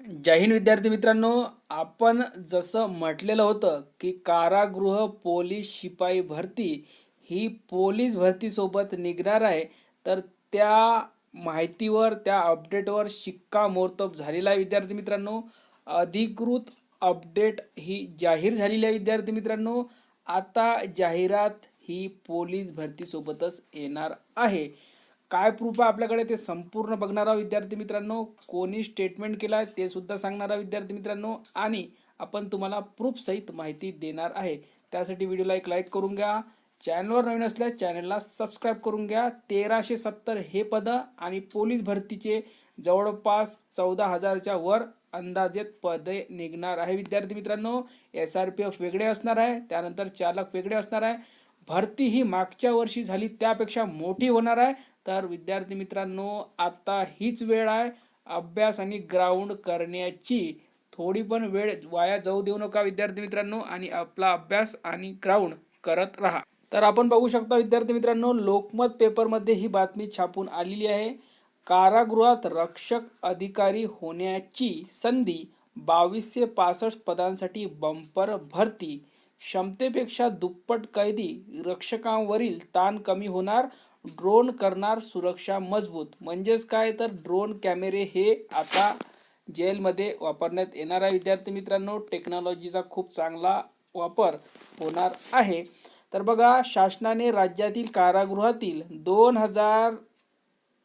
जय हिंद विद्यार्थी मित्रांनो आपण जसं म्हटलेलं होतं की कारागृह पोलीस शिपाई भरती ही पोलीस भरतीसोबत निघणार आहे तर त्या माहितीवर त्या अपडेटवर शिक्कामोर्तब झालेला आहे विद्यार्थी मित्रांनो. अधिकृत अपडेट ही जाहीर झालेली आहे विद्यार्थी मित्रांनो. आता जाहिरात ही पोलीस भरतीसोबतच येणार आहे. काय प्रूफ आहे आपल्याकडे ते संपूर्ण बघणारा विद्यार्थी मित्रांनो? कोणी स्टेटमेंट केलं आहे ते सुद्धा सांगणारा विद्यार्थी मित्रांनो? आणि आपण तुम्हाला प्रूफ सहित माहिती देणार आहे. त्यासाठी व्हिडिओला एक लाईक करून घ्या. चॅनलवर नवीन असल्यास चॅनलला सबस्क्राईब करून घ्या. तेराशे सत्तर हे पद आणि पोलीस भरतीचे जवळपास चौदा हजारच्या वर अंदाजेत पदे निघणार आहे. विद्यार्थी मित्रांनो एस आर पी एफ वेगळे असणार आहे. त्यानंतर चालक वेगळे असणार आहे. भरती ही मागच्या वर्षी झाली त्यापेक्षा मोठी होणार आहे. तर विद्यार्थी मित्रांनो आता हीच वेळ आहे अभ्यास आणि ग्राउंड करण्याची. थोडी पण वेळ वाया जाऊ देऊ नका विद्यार्थी मित्रांनो आणि आपला अभ्यास आणि ग्राउंड करत राहा. तर आपण बघू शकता विद्यार्थी मित्रांनो लोकमत पेपरमध्ये ही बातमी छापून आलेली आहे. कारागृहात रक्षक अधिकारी होण्याची संधी बावीसशे पासष्ट पदांसाठी बंपर भरती. क्षमतेपेक्षा दुप्पट कैदी रक्षकांवरील ताण कमी होणार ड्रोन करणार सुरक्षा मजबूत. म्हणजेच काय? तर ड्रोन कॅमेरे हे आता जेलमध्ये वापरण्यात येणार आहे. विद्यार्थी मित्रांनो टेक्नॉलॉजीचा खूप चांगला वापर होणार आहे. तर बघा शासनाने राज्यातील कारागृहातील दोन हजार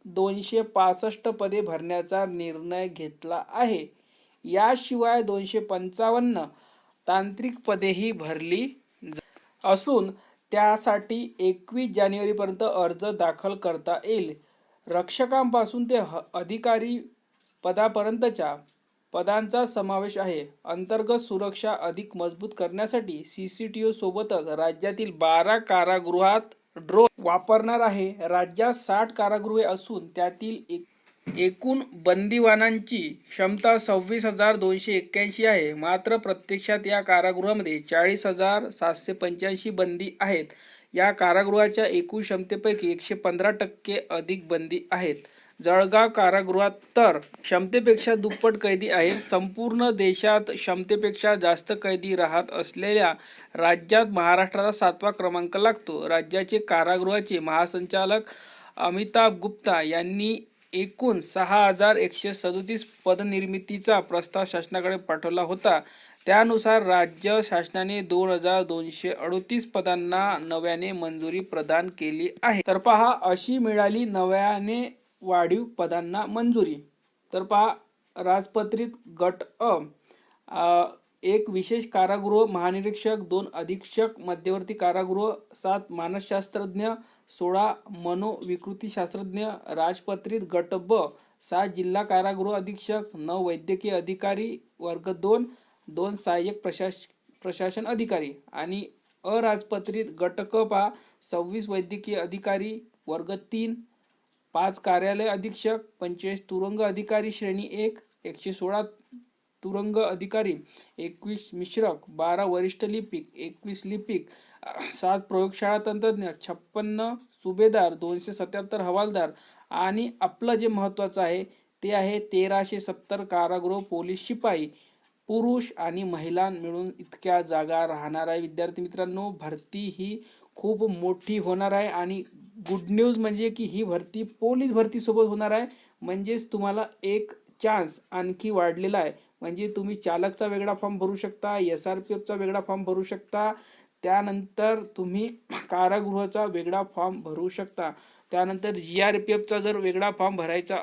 दोनशे पासष्ट पदे भरण्याचा निर्णय घेतला आहे. याशिवाय दोनशे पंचावन्न तांत्रिक पदेही भरली असून त्यासाठी एकवीस जानेवारीपर्यंत अर्ज दाखल करता येईल. रक्षकांपासून ते ह- अधिकारी पदापर्यंतच्या पदांचा समावेश आहे. अंतर्गत सुरक्षा अधिक मजबूत करण्यासाठी सी सी टी ओसोबतच राज्यातील बारा कारागृहात ड्रोन वापरणार आहे. राज्यात साठ कारागृहे असून त्यातील एक एकूण बंदिवानांची क्षमता सव्वीस हजार दोनशे एक्क्याऐंशी आहे. मात्र प्रत्यक्षात या कारागृहामध्ये चाळीस हजार सातशे पंच्याऐंशी बंदी आहेत. या कारागृहाच्या एकूण क्षमतेपैकी एकशे पंधरा टक्के अधिक बंदी आहेत. जळगाव कारागृहात तर क्षमतेपेक्षा दुप्पट कैदी आहेत. संपूर्ण देशात क्षमतेपेक्षा जास्त कैदी राहत असलेल्या राज्यात महाराष्ट्राचा सातवा क्रमांक लागतो. राज्याचे कारागृहाचे महासंचालक अमिताभ गुप्ता यांनी एकूण सहा हजार एकशे सदोतीस पदनिर्मितीचा प्रस्ताव शासनाकडे पाठवला होता. त्यानुसार राज्य शासनाने दोन हजार दोनशे अडोतीस पदांना नव्याने मंजुरी प्रदान केली आहे. तर पहा अशी मिळाली नव्याने वाढीव पदांना मंजुरी. तर पहा राजपत्रित गट अ अ, एक विशेष कारागृह महानिरीक्षक दोन अधीक्षक मध्यवर्ती कारागृह सात मानसशास्त्रज्ञ सोळा मनोविकृतीशास्त्रज्ञ राजपत्रित गट ब सात जिल्हा कारागृह अधीक्षक नऊ वैद्यकीय अधिकारी वर्ग दोन दोन सहाय्यक प्रशास प्रशासन अधिकारी आणि अराजपत्रित गट क पहा सव्वीस वैद्यकीय अधिकारी वर्ग तीन पाच कार्यालय अधीक्षक पंचेचाळीस तुरुंग अधिकारी श्रेणी एक एकशे सोळा तुरुंग अधिकारी एकवीस मिश्रक बारा वरिष्ठ लिपिक एकवीस लिपिक सात प्रयोगशाळा तंत्रज्ञ छप्पन्न सुभेदार दोनशे सत्याहत्तर हवालदार आणि आपलं जे महत्त्वाचं आहे ते आहे तेराशे सत्तर कारागृह पोलीस शिपाई पुरुष आणि महिला मिळून इतक्या जागा राहणार आहे. विद्यार्थी मित्रांनो भरती ही खूप मोठी होणार आहे आणि गुड न्यूज म्हणजे की ही भरती पोलीस भरतीसोबत होणार आहे. म्हणजेच तुम्हाला एक चान्स आणखी वाढलेला आहे. म्हणजे तुम्ही चालकचा वेगळा फॉर्म भरू शकता एस आर पी एफचा वेगळा फॉर्म भरू शकता त्यानंतर तुम्ही कारागृहाचा वेगळा फॉर्म भरू शकता. त्यानंतर जी आर पी एफचा जर वेगळा फॉर्म भरायचा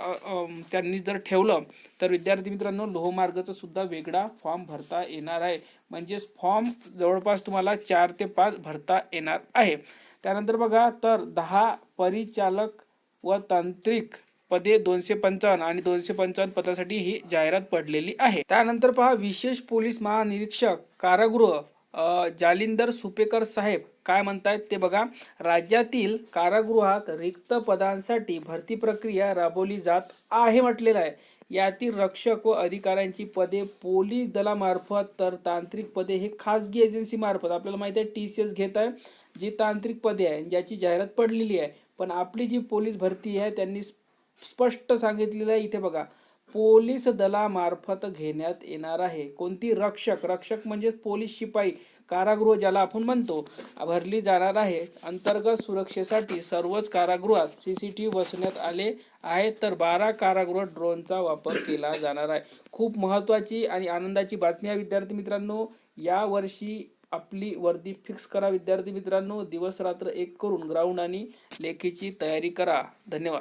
त्यांनी जर ठेवलं तर विद्यार्थी मित्रांनो लोहमार्गाचा सुद्धा वेगळा फॉर्म भरता येणार आहे. म्हणजेच फॉर्म जवळपास तुम्हाला चार ते पाच भरता येणार आहे. त्यानंतर बघा तर दहा परिचालक व तांत्रिक पदे दोनशे पंचावन्न आणि दोनशे पंचावन्न पदासाठी ही जाहिरात पडलेली आहे. त्यानंतर पहा विशेष पोलीस महानिरीक्षक कारागृह जालिंदर सुपेकर साहेब काय म्हणतायत ते बघा. राज्यातील कारागृहात रिक्त पदांसाठी भरती प्रक्रिया राबवली जात आहे म्हटलेलं आहे. यातील रक्षक व अधिकाऱ्यांची पदे पोलीस दलामार्फत तर तांत्रिक पदे हे खाजगी एजन्सीमार्फत आपल्याला माहिती आहे टी सी एस घेत आहे. जी तांत्रिक पदे आहे ज्याची जाहिरात पडलेली आहे. पण आपली जी पोलीस भरती आहे त्यांनी स्पष्ट सांगितलेलं आहे इथे बघा. पोलीस दलामार्फत घेण्यात येणार आहे. कोणती रक्षक? रक्षक म्हणजे पोलीस शिपाई कारागृह ज्याला आपण म्हणतो भरली जाणार आहे. अंतर्गत सुरक्षेसाठी सर्वच कारागृहात सी सी टी व्ही बसवण्यात आले आहेत तर बारा कारागृह ड्रोनचा वापर केला जाणार आहे. खूप महत्त्वाची आणि आनंदाची बातमी आहे विद्यार्थी मित्रांनो. यावर्षी आपली वर्दी फिक्स करा विद्यार्थी मित्रांनो. दिवस रात्र एक करून ग्राउंड आणि लेखीची तयारी करा. धन्यवाद.